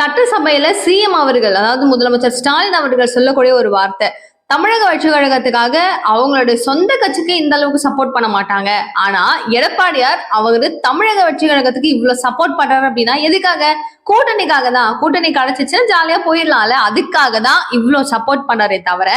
சட்டசபையில CM அவர்கள் அதாவது முதலமைச்சர் ஸ்டாலின் அவர்கள் சொல்லக்கூடிய ஒரு வார்த்தை. தமிழக வளர்ச்சி கழகத்துக்காக அவங்களுடைய சொந்த கட்சிக்கு இந்த அளவுக்கு சப்போர்ட் பண்ண மாட்டாங்க. ஆனா எடப்பாடியார் அவரு தமிழக வெற்றி கழகத்துக்கு இவ்வளவு சப்போர்ட் பண்றாரு அப்படின்னா எதுக்காக? கூட்டணிக்காக தான். கூட்டணி கிடைச்சிச்சுன்னா ஜாலியா போயிடலாம்ல. அதுக்காக தான் இவ்வளவு சப்போர்ட் பண்ணாரே தவிர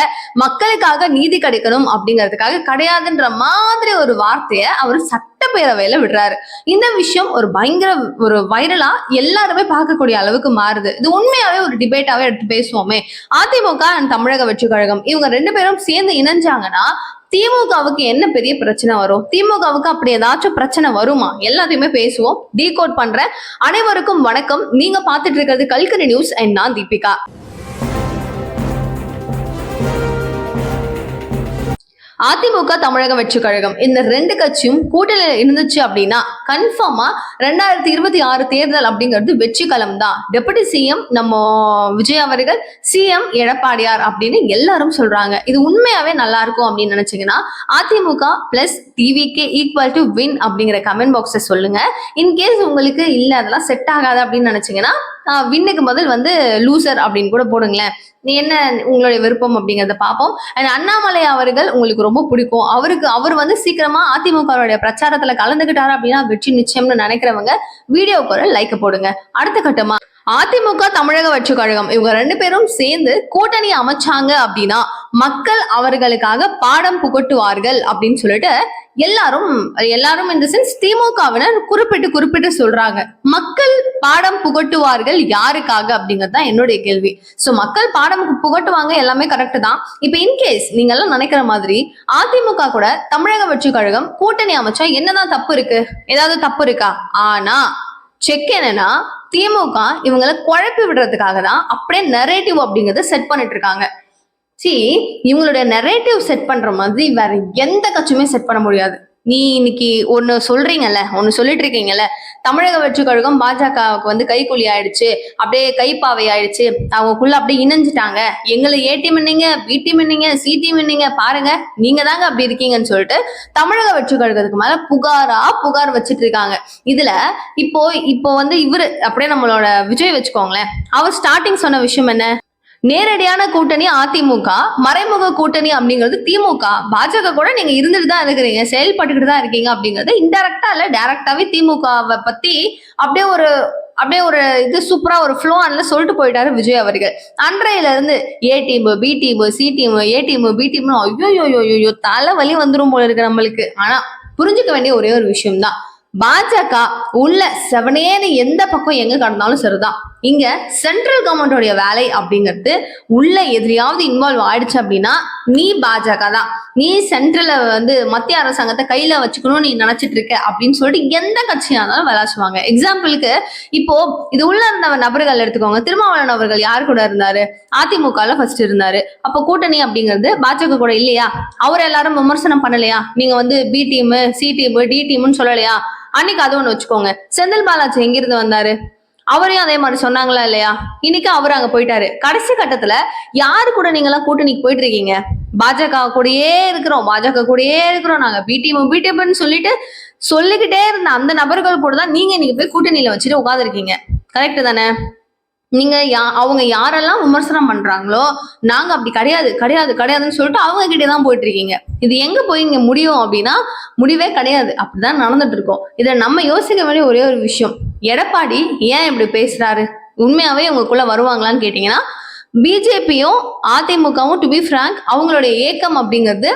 மக்களுக்காக நீதி கிடைக்கணும் அப்படிங்கிறதுக்காக கிடையாதுன்ற மாதிரி ஒரு வார்த்தையை அவர் சட்டப்பேரவையில விடுறாரு. இந்த விஷயம் ஒரு பயங்கர ஒரு வைரலா எல்லாருமே பார்க்கக்கூடிய அளவுக்கு மாறுது. இது உண்மையாவே ஒரு டிபேட்டாவே எடுத்து பேசுவோமே. அதிமுக அண்ட் தமிழக வெற்றி கழகம் இவங்க ரெண்டு பேரும் சேர்ந்து இணைஞ்சாங்கன்னா திமுகவுக்கு என்ன பெரிய பிரச்சனை வரும்? திமுகவுக்கு அப்படி ஏதாச்சும் பிரச்சனை வருமா? எல்லாத்தையுமே பேசுவோம். டீகோட் பண்றேன். அனைவருக்கும் வணக்கம். நீங்க பாத்துட்டு இருக்கிறது கல்கரி நியூஸ் அண்ட் நான் தீபிகா. அதிமுக தமிழக வெற்றி கழகம். இந்த ரெண்டு கட்சியும் கூட்டணியில் இருந்துச்சு அப்படின்னா கன்ஃபார்மா ரெண்டாயிரத்தி இருபத்தி ஆறு தேர்தல் அப்படிங்கிறது வெற்றி களம் தான். டெபுட்டி சிஎம் நம்ம விஜய் அவர்கள் சிஎம் எடப்பாடியார் அப்படின்னு எல்லாரும் சொல்றாங்க. இது உண்மையாவே நல்லா இருக்கும் அப்படின்னு நினைச்சீங்கன்னா AIADMK plus TVK equal to win அப்படிங்கிற கமெண்ட் பாக்ஸை சொல்லுங்க. இன்கேஸ் உங்களுக்கு இல்ல அதெல்லாம் செட் ஆகாது அப்படின்னு நினைச்சீங்கன்னா வின்னுக்கு பதில் வந்து லூசர் அப்படின்னு கூட போடுங்களேன். நீ என்ன உங்களுடைய விருப்பம் அப்படிங்கறத பார்ப்போம். அண்ட் அண்ணாமலை அவர்கள் உங்களுக்கு ரொம்ப பிடிக்கும். அவருக்கு அவர் வந்து சீக்கிரமா அதிமுகவுடைய பிரச்சாரத்துல கலந்துகிட்டாரு அப்படின்னா வெற்றி நிச்சயம்னு நினைக்கிறவங்க வீடியோக்கு ஒரு லைக் போடுங்க. அடுத்த கட்டமா அதிமுக தமிழக வச்சு கழகம். இவங்க ரெண்டு பேரும் சேர்ந்து கூட்டணி அமைச்சாங்க அப்படின்னா மக்கள் அவர்களுக்காக பாடம் புகட்டுவார்கள் அப்படின்னு சொல்லிட்டு எல்லாரும் எல்லாரும் இந்த சென்ஸ் திமுகவினர் குறிப்பிட்டு குறிப்பிட்டு சொல்றாங்க. மக்கள் பாடம் புகட்டுவார்கள் யாருக்காக அப்படிங்கிறது தான் என்னுடைய கேள்வி. சோ மக்கள் பாடம் புகட்டுவாங்க எல்லாமே கரெக்ட் தான். இப்ப இன்கேஸ் நீங்க எல்லாம் நினைக்கிற மாதிரி அதிமுக கூட தமிழக வெற்றி கழகம் கூட்டணி அமைச்சா என்னதான் தப்பு இருக்கு? ஏதாவது தப்பு இருக்கா? ஆனா செக் என்னன்னா திமுக இவங்களை குழப்பி விடுறதுக்காக தான் அப்படியே நெரேட்டிவ் அப்படிங்கறத செட் பண்ணிட்டு இருக்காங்க சி இவங்களுடைய நெரேட்டிவ் செட் பண்ற மாதிரி வேற எந்த கட்சியுமே செட் பண்ண முடியாது. நீ இன்னைக்கு ஒன்னு சொல்றீங்கல்ல ஒன்னு சொல்லிட்டு இருக்கீங்கல்ல தமிழக வெற்றி கழகம் பாஜகவுக்கு வந்து கைக்கூலி ஆயிடுச்சு அப்படியே கைப்பாவை ஆயிடுச்சு அவங்களுக்குள்ள அப்படியே இணைஞ்சிட்டாங்க. எங்களை ஏ டீம் என்னீங்க பி டீம் என்னீங்க சி டீம் என்னீங்க பாருங்க நீங்க தாங்க அப்படி இருக்கீங்கன்னு சொல்லிட்டு தமிழக வெற்றி கழகத்துக்கு மேல புகாரா புகார் வச்சிட்டு இருக்காங்க இதுல இப்போ இப்போ வந்து இவரு அப்படியே நம்மளோட விஜய் வச்சுக்கோங்களேன் அவர் ஸ்டார்டிங் சொன்ன விஷயம் என்ன? நேரடியான கூட்டணி அதிமுக மறைமுக கூட்டணி அப்படிங்கிறது திமுக. பாஜக கூட நீங்க இருந்துட்டு தான் இருக்கிறீங்க செயல்பட்டுக்கிட்டு தான் இருக்கீங்க அப்படிங்கிறது இன்டெரக்டா இல்ல டைரக்டாவே திமுகவை பத்தி அப்படியே ஒரு அப்படியே ஒரு இது சூப்பரா ஒரு ஃப்ளோ அன்ல சொல்லிட்டு போயிட்டாரு விஜய் அவர்கள். அன்றையில இருந்து A team B team C team A team B டீம்னு ஐயோ ஐயோ தலை வலி வந்துடும் போல இருக்கு நம்மளுக்கு. ஆனா புரிஞ்சுக்க வேண்டிய ஒரே ஒரு விஷயம் தான் பாஜக உள்ள செவனேன்னு எந்த பக்கம் எங்க கடந்தாலும் சரிதான். இங்க சென்ட்ரல் கவர்மெண்டோடைய வேலை அப்படிங்கிறது உள்ள எதிரியாவது இன்வால்வ் ஆயிடுச்சு அப்படின்னா நீ பாஜக தான். நீ சென்ட்ரல வந்து மத்திய அரசாங்கத்தை கையில வச்சுக்கணும்னு நீ நினைச்சிட்டு இருக்க அப்படின்னு சொல்லிட்டு எந்த கட்சியா இருந்தாலும் விளாசுவாங்க எக்ஸாம்பிளுக்கு இப்போ இது உள்ள இருந்த நபர்கள் எடுத்துக்கோங்க. திருமாவளவன் அவர்கள் யார் கூட இருந்தாரு? அதிமுகல ஃபர்ஸ்ட் இருந்தாரு. அப்போ கூட்டணி அப்படிங்கிறது பாஜக கூட இல்லையா? அவர் எல்லாரும் விமர்சனம் பண்ணலையா? நீங்க வந்து B team C team D டீம்னு சொல்லலையா? அன்னைக்கு அது ஒண்ணு வச்சுக்கோங்க. செந்தில் பாலாஜி எங்கிருந்து வந்தாரு? அவரையும் அதே மாதிரி சொன்னாங்களா இல்லையா? இன்னைக்கு அவர் அங்க போயிட்டாரு. கடைசி கட்டத்துல யாரு கூட நீங்க எல்லாம் கூட்டணிக்கு போயிட்டு இருக்கீங்க பாஜக கூடயே இருக்கிறோம். பாஜக கூடயே இருக்கிறோம். நாங்க பிடிஎம் பிடிஎம்னு சொல்லிட்டு சொல்லிக்கிட்டே இருந்த அந்த நபர்கள் கூட தான் நீங்க இன்னைக்கு போய் கூட்டணியில வச்சுட்டு உட்காந்துருக்கீங்க கரெக்ட் தானே? நீங்க யா அவங்க யாரெல்லாம் விமர்சனம் பண்றாங்களோ நாங்க அப்படி கிடையாது கிடையாது கிடையாதுன்னு சொல்லிட்டு அவங்க கிட்டே தான் போயிட்டு இருக்கீங்க இது எங்க போய் இங்க முடியும் அப்படின்னா முடிவே கிடையாது. அப்படிதான் நடந்துட்டு இருக்கோம். இதை நம்ம யோசிக்க வேண்டிய ஒரே ஒரு விஷயம். எடப்பாடி ஏன் இப்படி பேசுறாரு? உண்மையாவே உங்களுக்குள்ள வருவாங்களான்னு கேட்டீங்கன்னா பிஜேபியும் அதிமுகவும் டு பி ஃப்ராங்க் அவங்களுடைய ஏக்கம் அப்படிங்கிறது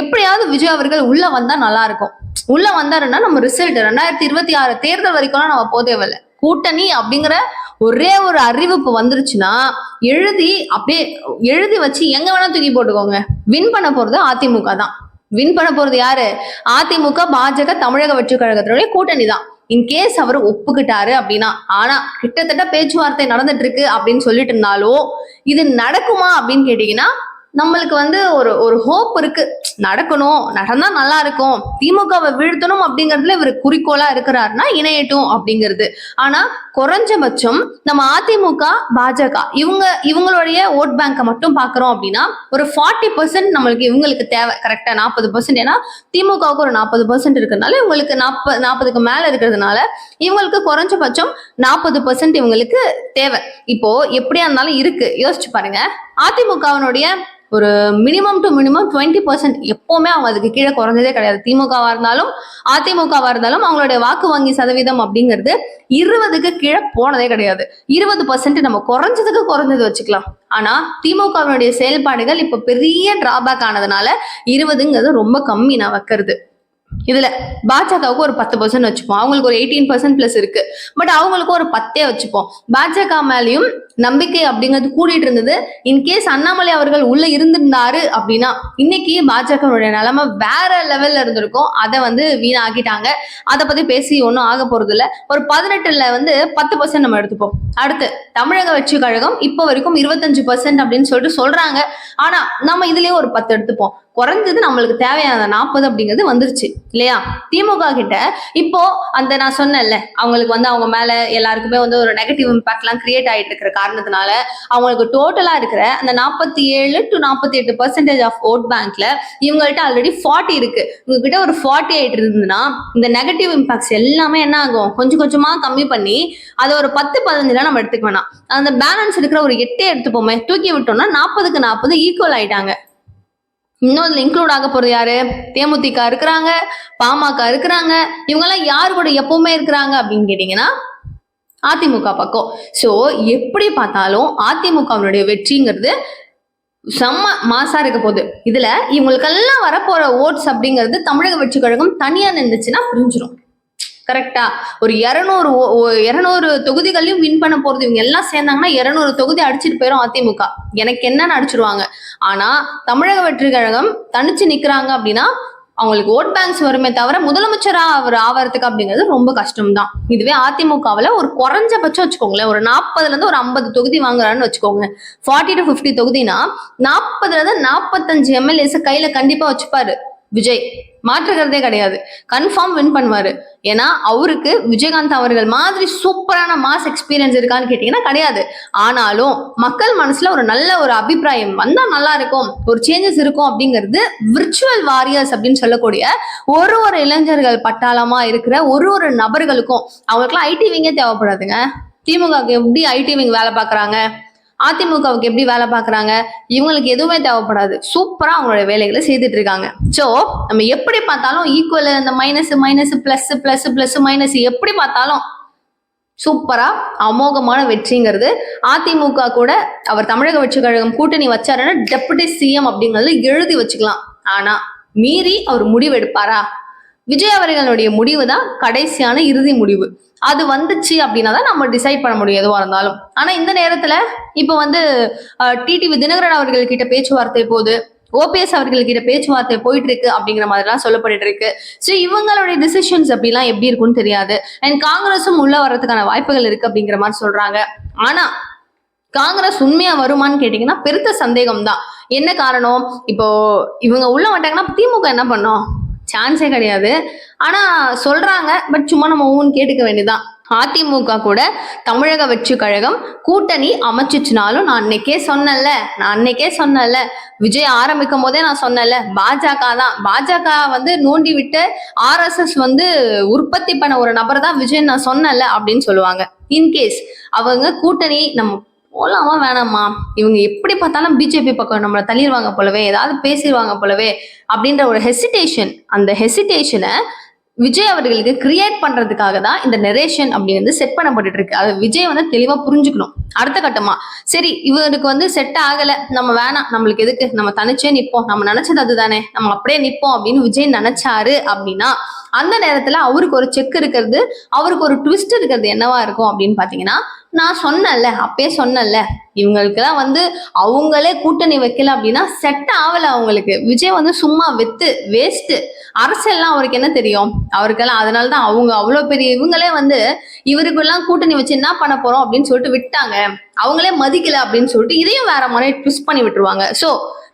எப்படியாவது விஜய் அவர்கள் உள்ள வந்தா நல்லா இருக்கும். உள்ள வந்தாருன்னா நம்ம ரிசல்ட் ரெண்டாயிரத்தி இருபத்தி ஆறு தேர்தல் வரைக்கும்லாம் நம்ம போக தேவையில்ல. கூட்டணி அப்படிங்கிற ஒரே ஒரு அறிவிப்பு வந்துருச்சுன்னா எழுதி அப்படியே எழுதி வச்சு எங்க வேணா தூக்கி போட்டுக்கோங்க. வின் பண்ண போறது அதிமுக தான். வின் பண்ண போறது யாரு? அதிமுக பாஜக தமிழக வெற்றி கழகத்தினுடைய கூட்டணி தான் இன்கேஸ் அவர் ஒப்புக்கிட்டாரு அப்படின்னா ஆனா கிட்டத்தட்ட பேச்சுவார்த்தை நடந்துட்டு இருக்கு அப்படின்னு சொல்லிட்டு இருந்தாலும் இது நடக்குமா அப்படின்னு கேட்டீங்கன்னா நம்மளுக்கு வந்து ஒரு ஒரு ஹோப் இருக்கு. நடக்கணும் நடந்தா நல்லா இருக்கும். திமுகவை வீழ்த்தணும் அப்படிங்கறதுல இவர் குறிக்கோளா இருக்கிறாருன்னா இணையட்டும் அப்படிங்கிறது. ஆனா குறைஞ்சபட்சம் நம்ம அதிமுக பாஜக இவங்க இவங்களுடைய ஓட் பேங்கை மட்டும் பாக்குறோம் அப்படின்னா ஒரு ஃபார்ட்டி பர்சன்ட் நம்மளுக்கு இவங்களுக்கு தேவை. கரெக்டா நாற்பது பர்சன்ட் ஏன்னா திமுகவுக்கு ஒரு நாற்பது பர்சன்ட் இருக்கிறதுனால இவங்களுக்கு நாற்பது நாற்பதுக்கு மேல இருக்கிறதுனால இவங்களுக்கு குறைஞ்சபட்சம் நாற்பது பர்சன்ட் இவங்களுக்கு தேவை. இப்போ எப்படியா இருந்தாலும் இருக்கு. யோசிச்சு பாருங்க. அதிமுகவினுடைய ஒரு minimum to minimum twenty percent எப்பவுமே அவங்க அதுக்கு கீழே குறைஞ்சதே கிடையாது. திமுகவா இருந்தாலும் அதிமுகவா இருந்தாலும் அவங்களுடைய வாக்கு வங்கி சதவீதம் அப்படிங்கிறது இருபதுக்கு கீழே போனதே கிடையாது. இருபது பர்சன்ட் நம்ம குறைஞ்சதுக்கு குறைஞ்சது வச்சுக்கலாம். ஆனா திமுகவினுடைய செயல்பாடுகள் இப்ப பெரிய டிராபேக் ஆனதுனால இருபதுங்கிறது ரொம்ப கம்மி நான் வைக்கிறது. இதுல பாஜகவுக்கு ஒரு பத்து பர்சன்ட் வச்சுப்போம். அவங்களுக்கு ஒரு எயிட்டீன் பர்சன்ட் பிளஸ் இருக்கு. பட் அவங்களுக்கு ஒரு பத்தே வச்சுப்போம். பாஜக மேலேயும் நம்பிக்கை அப்படிங்கிறது கூடிட்டு இருந்தது. இன்கேஸ் அண்ணாமலை அவர்கள் உள்ள இருந்திருந்தாரு அப்படின்னா இன்னைக்கு பாஜகவுடைய நிலைமை வேற லெவல்ல இருந்திருக்கும். அதை வந்து வீணாக்கிட்டாங்க. அதை பத்தி பேசி ஒன்றும் ஆக போறது இல்லை ஒரு பதினெட்டுல வந்து பத்து பர்சன்ட் நம்ம எடுத்துப்போம். அடுத்து தமிழக வெற்றி கழகம் இப்போ வரைக்கும் இருபத்தஞ்சு பர்சன்ட் அப்படின்னு சொல்லிட்டு சொல்றாங்க. ஆனா நம்ம இதுலயே ஒரு பத்து எடுத்துப்போம். குறைஞ்சது நம்மளுக்கு தேவையான நாற்பது அப்படிங்கிறது வந்துருச்சு. இல்லையா? திமுக கிட்ட இப்போ அந்த நான் சொன்னேன்ல அவங்களுக்கு வந்து அவங்க மேல எல்லாருக்குமே வந்து ஒரு நெகட்டிவ் இம்பாக்ட்லாம் கிரியேட் ஆயிட்டு இருக்கிற காரணத்தினால அவங்களுக்கு டோட்டலா இருக்கிற அந்த நாற்பத்தி ஏழு டு நாற்பத்தி எட்டு பர்சன்டேஜ் ஆஃப் ஓட் பேங்க்ல இவங்கள்ட்ட ஆல்ரெடி ஃபார்ட்டி இருக்கு. உங்ககிட்ட ஒரு ஃபார்ட்டி எயிட் இருந்ததுன்னா இந்த நெகட்டிவ் இம்பாக்ட்ஸ் எல்லாமே என்ன ஆகும்? கொஞ்சம் கொஞ்சமா கம்மி பண்ணி அதை ஒரு பத்து பதினஞ்சுல நம்ம எடுத்துக்க வேணாம். அந்த பேலன்ஸ் இருக்கிற ஒரு எட்டே எடுத்துப்போமே. தூக்கி விட்டோம்னா நாற்பதுக்கு நாற்பது ஈக்குவல் ஆயிட்டாங்க. இன்னும் இதுல இன்க்ளூட் ஆக போறது யாரு? தேமுதிக இருக்கிறாங்க பாமக இருக்கிறாங்க. இவங்கெல்லாம் யாரு கூட எப்பவுமே இருக்கிறாங்க அப்படின்னு கேட்டீங்கன்னா அதிமுக பக்கம். ஸோ எப்படி பார்த்தாலும் அதிமுகவினுடைய வெற்றிங்கிறது செம்ம மாசா இருக்க போகுது. இதுல இவங்களுக்கெல்லாம் வரப்போற ஓட்ஸ் அப்படிங்கிறது தமிழக வெற்றி கழகம் தனியா நின்றுச்சுன்னா புரிஞ்சிடும் கரெக்டா ஒரு இரநூறு இரநூறு தொகுதிகளையும் வின் பண்ண போறது இவங்க எல்லாம் சேர்ந்தாங்கன்னா இரநூறு தொகுதி அடிச்சிட்டு போயிடும் அதிமுக. எனக்கு என்னன்னு அடிச்சிருவாங்க. ஆனா தமிழக வெற்றி கழகம் தனிச்சு நிக்கிறாங்க அப்படின்னா அவங்களுக்கு ஓட் பேங்க்ஸ் வருமே தவிர முதலமைச்சரா அவர் ஆவறதுக்கு அப்படிங்கிறது ரொம்ப கஷ்டம் தான் இதுவே அதிமுகவில் ஒரு குறைஞ்சபட்சம் வச்சுக்கோங்களேன். ஒரு நாற்பதுல இருந்து ஒரு ஐம்பது தொகுதி வாங்குறான்னு வச்சுக்கோங்க. ஃபார்ட்டி டு ஃபிஃப்டி தொகுதினா நாற்பதுல இருந்து நாற்பத்தஞ்சு எம்எல்ஏஸ் கையில கண்டிப்பா வச்சுப்பாரு. விஜய். மாற்றுக்கிறதே கிடையாது. கன்ஃபார்ம் வின் பண்ணுவாரு. ஏன்னா அவருக்கு விஜயகாந்த் அவர்கள் மாதிரி சூப்பரான மாஸ் எக்ஸ்பீரியன்ஸ் இருக்கான்னு கேட்டீங்கன்னா கிடையாது. ஆனாலும் மக்கள் மனசுல ஒரு நல்ல ஒரு அபிப்பிராயம் வந்தா நல்லா இருக்கும். ஒரு சேஞ்சஸ் இருக்கும் அப்படிங்கிறது விர்ச்சுவல் வாரியர்ஸ் அப்படின்னு சொல்லக்கூடிய ஒரு ஒரு இளைஞர்கள் பட்டாளமா இருக்கிற ஒரு ஒரு நபர்களுக்கும் அவங்களுக்குலாம் ஐடி விங்கே தேவைப்படாதுங்க. திமுகவுக்கு எப்படி ஐடி விங் வேலை பார்க்குறாங்க? அதிமுகவுக்கு எப்படி வேலை பார்க்குறாங்க? இவங்களுக்கு எதுவுமே தேவைப்படாது. சூப்பராக அவங்களோட வேலைகளை செய்துட்டு இருக்காங்க. ஸோ நம்ம எப்படி பார்த்தாலும் ஈக்குவல் இந்த minus minus plus plus plus minus எப்படி பார்த்தாலும் சூப்பரா அமோகமான வெற்றிங்கிறது அதிமுக கூட அவர் தமிழக வெற்றி கழகம் கூட்டணி வச்சாருன்னா டெபுட்டி சிஎம் அப்படிங்கிறது எழுதி வச்சுக்கலாம். ஆனா மீறி அவர் முடிவு எடுப்பாரா விஜய் அவர்களுடைய முடிவு தான் கடைசியான இறுதி முடிவு. அது வந்துச்சு அப்படின்னா தான் நம்ம டிசைட் பண்ண முடியும் எதுவாக இருந்தாலும். ஆனால் இந்த நேரத்தில் இப்போ வந்து டிடிவி தினகரன் அவர்கள் கிட்ட பேச்சுவார்த்தை போது ஓபிஎஸ் அவர்களுக்கிட்ட பேச்சுவார்த்தை போயிட்டு இருக்கு அப்படிங்கிற மாதிரிலாம் சொல்லப்பட்டு இருக்கு ஸோ இவங்களுடைய டிசிஷன்ஸ் அப்படிலாம் எப்படி இருக்கும்னு தெரியாது. அண்ட் காங்கிரஸும் உள்ள வர்றதுக்கான வாய்ப்புகள் இருக்கு அப்படிங்கிற மாதிரி சொல்றாங்க. ஆனா காங்கிரஸ் உண்மையா வருமான்னு கேட்டீங்கன்னா பெருத்த சந்தேகம் தான் என்ன காரணம்? இப்போ இவங்க உள்ள மாட்டாங்கன்னா திமுக என்ன பண்ணோம்? சான்ஸே கிடையாது. ஆனா சொல்றாங்க பட் சும்மா நம்ம ஊன்னு கேட்டுக்க வேண்டியதுதான். அதிமுக கூட தமிழக வெற்றி கழகம் கூட்டணி அமைச்சிச்சுனாலும் நான் அன்னைக்கே சொன்னேன்ல நான் அன்னைக்கே சொன்னேன்ல விஜய் ஆரம்பிக்கும் போதே நான் சொன்னேன்ல பாஜக தான். பாஜக வந்து நோண்டி விட்டு ஆர்எஸ்எஸ் வந்து உற்பத்தி பண்ண ஒரு நபர் தான் விஜய் நான் சொன்னல அப்படின்னு சொல்லுவாங்க. இன்கேஸ் அவங்க கூட்டணி நம்ம போலாமா வேணாமா இவங்க எப்படி பார்த்தாலும் பிஜேபி பக்கம் நம்மளை தள்ளிடுவாங்க போலவே ஏதாவது பேசிடுவாங்க போலவே அப்படின்ற ஒரு ஹெசிடேஷன் அந்த ஹெசிடேஷனை விஜய் அவர்களுக்கு கிரியேட் பண்றதுக்காக தான் இந்த நெரேஷன் அப்படிங்கிறது செட் பண்ணப்பட்டு இருக்கு. அதை விஜய் வந்து தெளிவா புரிஞ்சுக்கணும். அடுத்த கட்டமா சரி இவருக்கு வந்து செட் ஆகல. நம்ம வேணாம். நம்மளுக்கு எதுக்கு? நம்ம தனிச்சே நிப்போம். நம்ம நினைச்சது அதுதானே. நம்ம அப்படியே நிப்போம் அப்படின்னு விஜய் நினைச்சாரு அப்படின்னா அந்த நேரத்துல அவருக்கு ஒரு செக் இருக்கிறது அவருக்கு ஒரு ட்விஸ்ட் இருக்கிறது என்னவா இருக்கும் அப்படின்னு பாத்தீங்கன்னா நான் சொன்னேன்ல அப்பயே சொன்னேன்ல. இவங்களுக்கெல்லாம் வந்து அவங்களே கூட்டணி வைக்கல அப்படின்னா செட் ஆகல அவங்களுக்கு. விஜய் வந்து சும்மா வித்து வேஸ்ட் அரசியல்லாம் அவருக்கு என்ன தெரியும்? அவருக்கெல்லாம் அதனால தான் அவங்க அவ்வளோ பெரிய இவங்களே வந்து இவருக்கெல்லாம் கூட்டணி வச்சு என்ன பண்ண போறோம் அப்படின்னு சொல்லிட்டு விட்டாங்க. அவங்களே மதிக்கல அப்படின்னு சொல்லிட்டு இதையும் வேற மாதிரி ட்விஸ்ட் பண்ணி விட்டுருவாங்க. ஸோ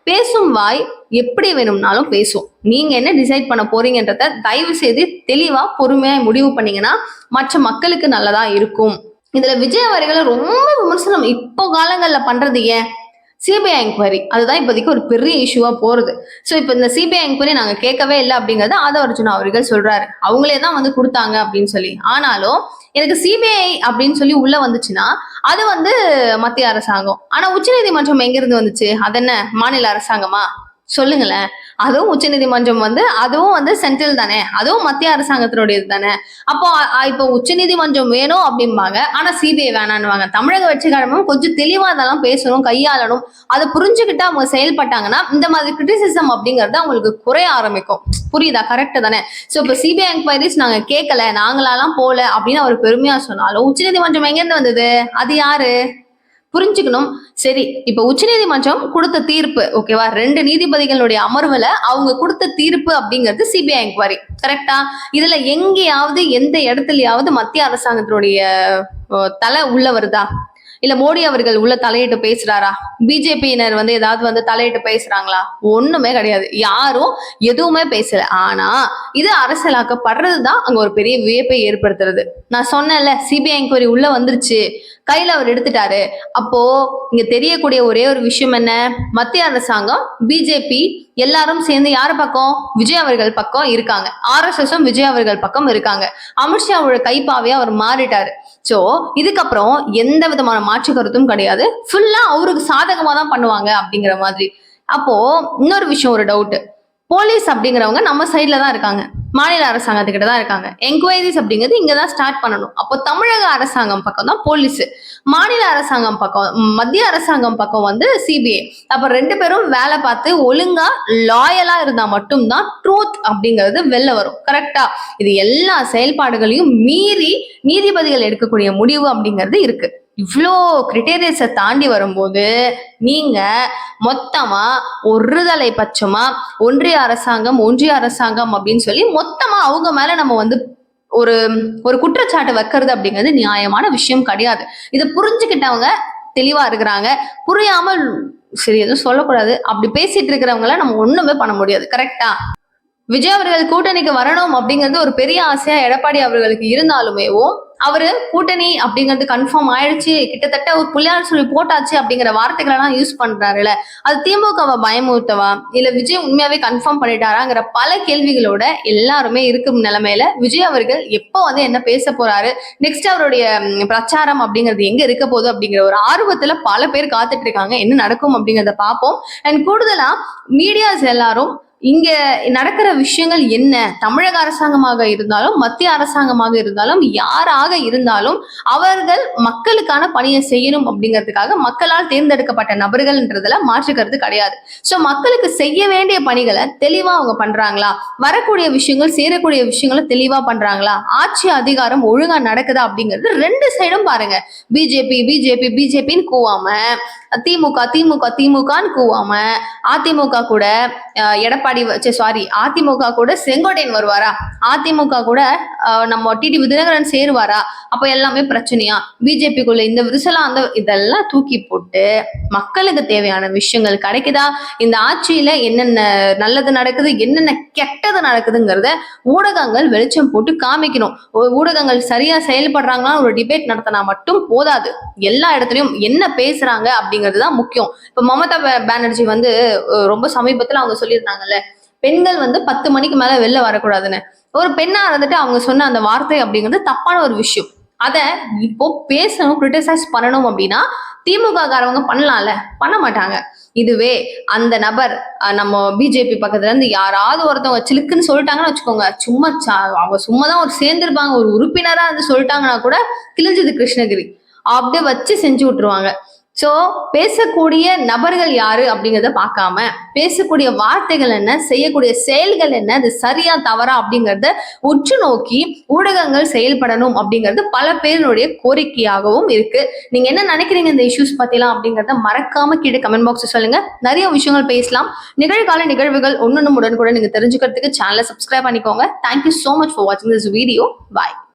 பேசும் வாய் எப்படி வேணும்னாலும் பேசும். நீங்க என்ன டிசைட் பண்ண போறீங்கன்றத தயவு செய்து தெளிவா பொறுமையா முடிவு பண்ணீங்கன்னா மற்ற மக்களுக்கு நல்லதா இருக்கும். இதுல விஜய் அவர்களை ரொம்ப விமர்சனம் இப்போ காலங்கள்ல பண்றது ஏன்? சிபிஐ என்கொயரி அதுதான் இப்போதைக்கு ஒரு பெரிய இஷ்யூவா போறது. ஸோ இப்போ இந்த சிபிஐ என்கொயரி நாங்க கேட்கவே இல்லை அப்படிங்கறத ஆதவர்ஜுனா அவர்கள் சொல்றாரு. அவங்களே தான் வந்து கொடுத்தாங்க அப்படின்னு சொல்லி. ஆனாலும் எனக்கு சிபிஐ அப்படின்னு சொல்லி உள்ள வந்துச்சுன்னா அது வந்து மத்திய அரசாங்கம். ஆனா உச்சநீதிமன்றம் எங்க இருந்து வந்துச்சு? அது என்ன மாநில அரசாங்கமா? சொல்லுங்களேன். அதுவும் உச்சநீதிமன்றம் வந்து அதுவும் வந்து சென்ட்ரல் தானே? அதுவும் மத்திய அரசாங்கத்தினுடையது தானே? அப்போ இப்போ உச்ச இப்போ உச்சநீதிமன்றம் வேணும் அப்படிம்பாங்க. ஆனா சிபிஐ வேணான்னுவாங்க. தமிழக வெற்றிகரமும் கொஞ்சம் தெளிவா அதெல்லாம் பேசணும் கையாளணும். அதை புரிஞ்சுக்கிட்டு அவங்க செயல்பட்டாங்கன்னா இந்த மாதிரி கிரிட்டிசிசம் அப்படிங்கறது அவங்களுக்கு குறைய ஆரம்பிக்கும். புரியுதா? கரெக்ட் தானே? சோ இப்போ சிபிஐ என்கொயரிஸ் நாங்க கேட்கல நாங்களாலாம் போல அப்படின்னு அவர் பெருமையா சொன்னாலும் உச்சநீதிமன்றம் எங்க இருந்து வந்தது? அது யாரு? புரிஞ்சுக்கணும். சரி இப்ப உச்சநீதிமன்றம் கொடுத்த தீர்ப்பு ஓகேவா ரெண்டு நீதிபதிகளுடைய அமர்வுல அவங்க கொடுத்த தீர்ப்பு அப்படிங்கிறது சிபிஐ என்கொயரி கரெக்டா இதுல எங்கேயாவது எந்த இடத்துலயாவது மத்திய அரசாங்கத்தினுடைய தலை உள்ள வருதா? இல்ல மோடி அவர்கள் உள்ள தலையிட்டு பேசுறாரா? பிஜேபியினர் வந்து ஏதாவது வந்து தலையிட்டு பேசுறாங்களா? ஒண்ணுமே கிடையாது. யாரும் எதுவுமே பேசல. ஆனா இது அரசியலாக்கப்படுறதுதான் அங்க ஒரு பெரிய வியப்பை ஏற்படுத்துறது. நான் சொன்னேன்ல சிபிஐ என்கொயரி உள்ள வந்துருச்சு. கையில அவர் எடுத்துட்டாரு. அப்போ இங்க தெரியக்கூடிய ஒரே ஒரு விஷயம் என்ன? மத்திய அரசாங்கம் பிஜேபி எல்லாரும் சேர்ந்து யார் பக்கம்? விஜய் அவர்கள் பக்கம் இருக்காங்க. ஆர்எஸ்எஸும் விஜய் அவர்கள் பக்கம் இருக்காங்க. அமித்ஷாவோட கைப்பாவே அவர் மாறிட்டாரு. சோ இதுக்கப்புறம் எந்த விதமான மாற்று கருத்தும் கிடையாது. ஃபுல்லா அவருக்கு சாதகமா தான் பண்ணுவாங்க அப்படிங்கிற மாதிரி. அப்போ இன்னொரு விஷயம் ஒரு டவுட் போலீஸ் அப்படிங்கிறவங்க நம்ம சைட்ல தான் இருக்காங்க. மாநில அரசாங்கத்துக்கிட்ட தான் இருக்காங்க. என்கொயரிஸ் அப்படிங்கிறது இங்க தான் ஸ்டார்ட் பண்ணணும். அப்போ தமிழக அரசாங்கம் பக்கம் தான் போலீஸ் மாநில அரசாங்கம் பக்கம் மத்திய அரசாங்கம் பக்கம் வந்து சிபிஐ அப்ப ரெண்டு பேரும் வேலை பார்த்து ஒழுங்கா லாயலா இருந்தா மட்டும்தான் ட்ரூத் அப்படிங்கிறது வெளில வரும். கரெக்டா இது எல்லா செயல்பாடுகளையும் மீறி நீதிபதிகள் எடுக்கக்கூடிய முடிவு அப்படிங்கிறது இருக்கு. இவ்வளோ கிரிட்டேரியஸை தாண்டி வரும்போது நீங்க மொத்தமா ஒருதலை பட்சமா ஒன்றிய அரசாங்கம் ஒன்றிய அரசாங்கம் அப்படின்னு சொல்லி மொத்தமா அவங்க மேல நம்ம வந்து ஒரு ஒரு குற்றச்சாட்டு வைக்கிறது அப்படிங்கிறது நியாயமான விஷயம் கிடையாது. இதை புரிஞ்சுக்கிட்டவங்க தெளிவா இருக்கிறாங்க. புரியாமல் சரி எதுவும் சொல்லக்கூடாது. அப்படி பேசிட்டு இருக்கிறவங்கள நம்ம ஒண்ணுமே பண்ண முடியாது. கரெக்டா விஜய் அவர்கள் கூட்டணிக்கு வரணும் அப்படிங்கிறது ஒரு பெரிய ஆசையா எடப்பாடி அவர்களுக்கு இருந்தாலுமேவும் அவரு கூட்டணி அப்படிங்கிறது கன்ஃபார்ம் ஆயிடுச்சு. கிட்டத்தட்ட ஒரு புள்ளியார் சொல்லி போட்டாச்சு அப்படிங்கிற வார்த்தைகளை எல்லாம் யூஸ் பண்றாருல அது திமுகவை பயமுறுத்தவா? இல்ல விஜய் உண்மையாவே கன்ஃபார்ம் பண்ணிட்டாராங்கிற பல கேள்விகளோட எல்லாருமே இருக்கும் நிலைமையில விஜய் அவர்கள் எப்போ வந்து என்ன பேச போறாரு? நெக்ஸ்ட் அவருடைய பிரச்சாரம் அப்படிங்கிறது எங்க இருக்க போகுது அப்படிங்கிற ஒரு ஆர்வத்துல பல பேர் காத்துட்டு இருக்காங்க. என்ன நடக்கும் அப்படிங்கிறத பார்ப்போம். அண்ட் கூடுதலா மீடியாஸ் எல்லாரும் இங்க நடக்கிற விஷயங்கள் என்ன? தமிழக அரசாங்கமாக இருந்தாலும் மத்திய அரசாங்கமாக இருந்தாலும் யாராக இருந்தாலும் அவர்கள் மக்களுக்கான பணியை செய்யணும் அப்படிங்கிறதுக்காக மக்களால் தேர்ந்தெடுக்கப்பட்ட நபர்கள்ன்றதுல மாற்றுக்கிறது கிடையாது. சோ மக்களுக்கு செய்ய வேண்டிய பணிகளை தெளிவா அவங்க பண்றாங்களா? வரக்கூடிய விஷயங்கள் சேரக்கூடிய விஷயங்களை தெளிவா பண்றாங்களா? ஆட்சி அதிகாரம் ஒழுங்கா நடக்குதா அப்படிங்கிறது ரெண்டு சைடும் பாருங்க. பிஜேபி பிஜேபி பிஜேபின்னு கூவாம திமுக திமுக திமுகன்னு கூவாம அதிமுக கூட எடப்பாடி எடப்பாடி சாரி அதிமுக கூட செங்கோட்டையன் வருவாரா? அதிமுக கூட நம்ம டிடிவி தினகரன் சேருவாரா? அப்ப எல்லாமே பிரச்சனையா? பிஜேபிக்குள்ள இந்த விரிசலா அந்த இதெல்லாம் தூக்கி போட்டு மக்களுக்கு தேவையான விஷயங்கள் கிடைக்குதா? இந்த ஆட்சியில என்னென்ன நல்லது நடக்குது என்னென்ன கெட்டது நடக்குதுங்கிறத ஊடகங்கள் வெளிச்சம் போட்டு காமிக்கணும். ஊடகங்கள் சரியா செயல்படுறாங்களா? ஒரு டிபேட் நடத்தினா மட்டும் போதாது. எல்லா இடத்துலயும் என்ன பேசுறாங்க அப்படிங்கிறது தான் முக்கியம். இப்ப மமதா பா- பானர்ஜி வந்து ரொம்ப சமீபத்துல அவங்க சொல்லியிருந்தாங்கல்ல பெண்கள் வந்து பத்து மணிக்கு மேல வெளில வரக்கூடாதுன்னு. ஒரு பெண்ணா இருந்துட்டு அவங்க சொன்ன அந்த வார்த்தை அப்படிங்கிறது தப்பான ஒரு விஷயம். அதை இப்போ பேசணும் கிரிட்டிசைஸ் பண்ணணும் அப்படின்னா திமுக காரவங்க பண்ணலாம்ல. பண்ண மாட்டாங்க. இதுவே அந்த நபர் நம்ம பிஜேபி பக்கத்துல இருந்து யாராவது ஒருத்தவங்க சிலுக்குன்னு சொல்லிட்டாங்கன்னு வச்சுக்கோங்க. சும்மா சா- அவங்க சும்மா தான் ஒரு சேர்ந்திருப்பாங்க. ஒரு உறுப்பினரா இருந்து சொல்லிட்டாங்கன்னா கூட கிழிஞ்சது கிருஷ்ணகிரி. அப்படியே வச்சு செஞ்சு விட்டுருவாங்க. சோ பேசக்கூடிய நபர்கள் யாரு அப்படிங்கிறத பார்க்காம பேசக்கூடிய வார்த்தைகள் என்ன செய்யக்கூடிய செயல்கள் என்ன அது சரியா தவறா அப்படிங்கறத உற்று நோக்கி ஊடகங்கள் செயல்படணும் அப்படிங்கிறது பல பேருடைய கோரிக்கையாகவும் இருக்கு. நீங்க என்ன நினைக்கிறீங்க இந்த இஷ்யூஸ் பத்திலாம் அப்படிங்கறத மறக்காம கீழே கமெண்ட் பாக்ஸ் சொல்லுங்க. நிறைய விஷயங்கள் பேசலாம். நிகழ்கால நிகழ்வுகள் ஒன்னொன்னு உடனுக்குடன் நீங்க தெரிஞ்சுக்கிறதுக்கு சேனலை சப்ஸ்கிரைப் பண்ணிக்கோங்க. Thank you so much for வாட்சிங் திஸ் வீடியோ பாய்